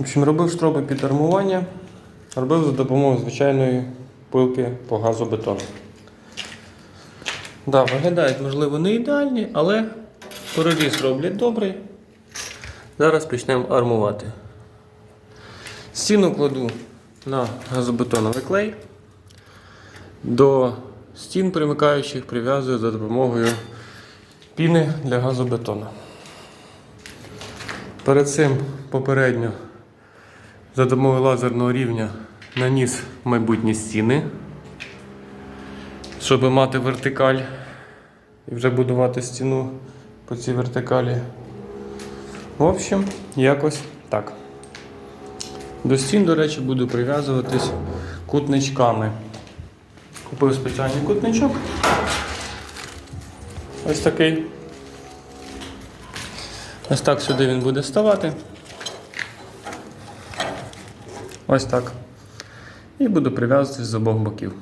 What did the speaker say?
В общем, робив штроби під армування, робив за допомогою звичайної пилки по газобетону. Да, виглядають, можливо, не ідеальні, але проріз роблять добрий. Зараз почнемо армувати. Стіну кладу на газобетоновий клей. До стін примикаючих прив'язую за допомогою піни для газобетону. Перед цим попередньо за допомогою лазерного рівня наніс майбутні стіни, щоб мати вертикаль і вже будувати стіну по цій вертикалі. В общем, якось так. До стін, до речі, буду прив'язуватись кутничками. Купив спеціальний кутничок. Ось такий. Ось так сюди він буде ставати. Ось так. І буду прив'язуватись з обох боків.